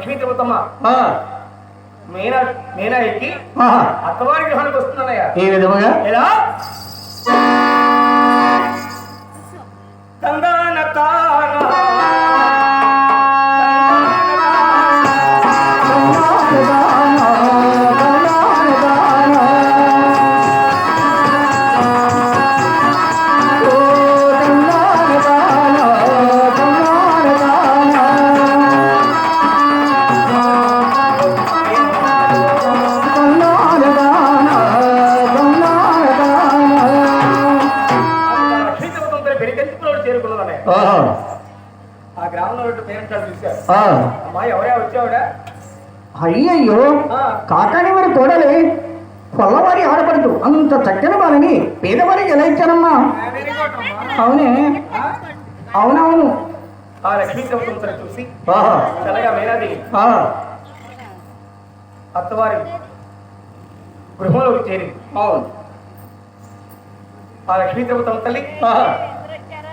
లక్ష్మీ ఆ, మీనా మీనా ఎక్కి. అత్తవారి గృహానికి వస్తున్నానయ్యా ఈ విధముగా? ఎలా? పెరిగెత్తుకులో చేరుకున్నదన్నయ్య ఆహా. ఆ గ్రామంలో ఉన్న పేరెంట్స్ వాళ్ళు చూశారు. ఆ. అమ్మా ఎవరే వచ్చావుడా అయ్యయ్యో. కాకాని వారి కోడలే కొల్లవారి ఆడపడదు అంత చక్కని వాళ్ళని పేదవారికి ఎలా ఇచ్చానమ్మా అవునే. అవునవును. ఆ లక్ష్మీ చూసి. చల్లగా మేనాది. అత్తవారి గృహంలోకి చేరి అవును. ఆ లక్ష్మీ తిరుపతం తల్లి.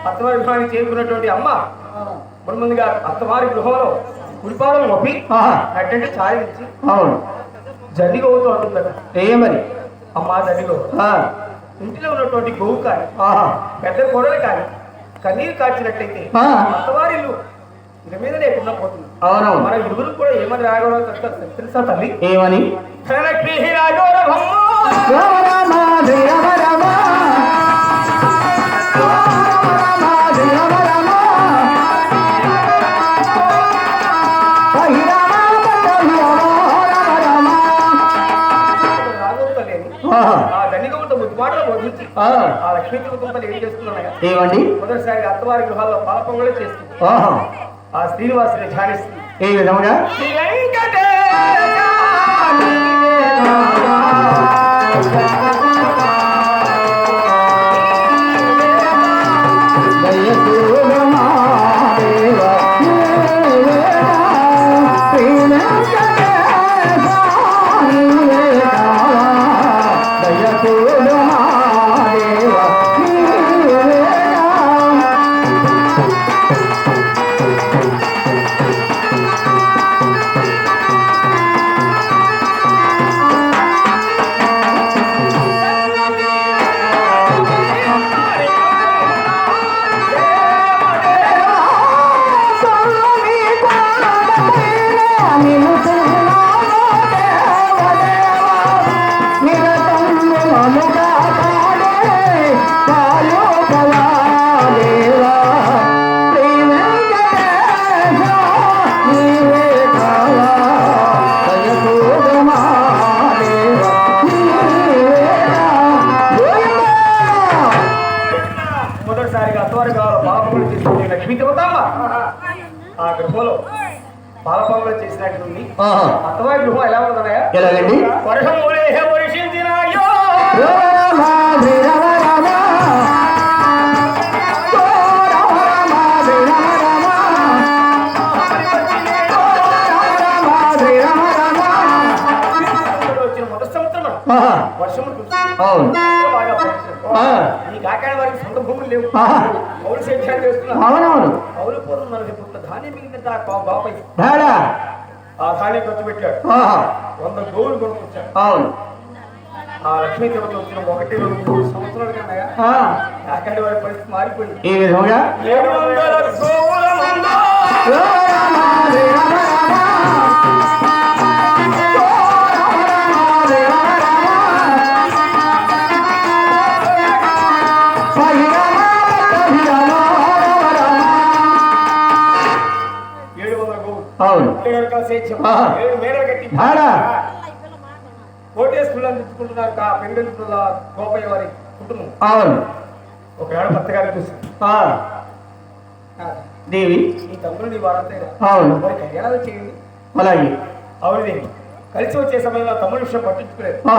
అత్తవారి గృహానికి చేరుకున్నటువంటి అమ్మ ఇప్పుడు ముందుగా అత్తవారి గృహంలో కుడిపాలను మొప్పి ఆహా. అట్టంటే ఛాయ్ ఇచ్చి అవును జల్లిగోవుతో అంటుందట ఏమని అమ్మ ఆ. ఇంటిలో ఉన్నటువంటి గోవు కానీ. పెద్ద కొడలు కానీ కన్నీరు కాచినట్లయితే. అత్తవారి ఇల్లు ఇక మీద లేకుండా పోతుంది అవునవును మన ఇరువురు కూడా ఏమని రాగవరో తెలుసా తల్లి ఏమని రాజోరభమ్మ. ఆ. లక్ష్మీ తిరుగుతుంపలు ఏం చేస్తున్నాయా ఏమండి? మొదటిసారి అత్తవారి గృహాల్లో పాల పొంగలే చేస్తుంది. ఆ శ్రీనివాసుని ధ్యానిస్తుంది. ఈ విధముగా? తిరుగుతామా ఆ గృహంలో పాల పొంగలు చేసినట్టుంది అత్తవారి గృహం ఎలా ఉందన్నాయా ఎలాగండి వర్షం వర్షించినాయో కురిసింది. అవును. ఈ కాకాడ వారికి సొంత భూములు లేవు. కౌలు సేద్యాలు చేస్తున్నారు అవునవును. పూర్వం నలభై పుట్ల ధాన్యం మిగిలిందంటే ఆ బా- బాపై బేడా ఆ ధాన్యం ఖర్చు పెట్టాడు. వంద గోవులు కొనుక్కొచ్చాడు. అవును. ఆ లక్ష్మీ దేవత వచ్చిన ఒకటి రెండు మూడు సంవత్సరాల కన్నా ఆ. కాకాడ వారి పరిస్థితి మారిపోయింది. ఈ విధముగా? ఏడు వందల గోవుల బేడా కోటేశ్వరులను తెచ్చుకుంటున్నారు ఆ పెండెల గోపయ్య వారి కుటుంబం. అవును. ఆ. దేవి? తమ్ముడు నీ వారంతేనా అవును. మరి కళ్యాణాలు చేయండి. అలాగే. అవును కలిసి వచ్చే సమయంలో తమ్ముడి విషయం పట్టించుకోలేదు.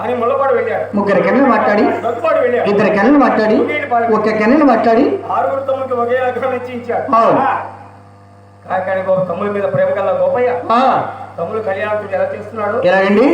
అని ముళ్ళపాడు వెళ్ళాడు. ముగ్గురు కెన్నెలు మాట్లాడి. వెళ్ళాడు. ఇద్దరు కెన్నెలు మాట్లాడి. ఒక కెన్నెలు మాట్లాడి. ఆరుగురు తమ్ముడికి ఒకే రకం ఇచ్చాడు గో తమ్ముడి మీద ప్రేమ కల గోపయ్య. తమ్ముడు కళ్యాణం ఎలా చేస్తున్నాడు ఎలాగండి?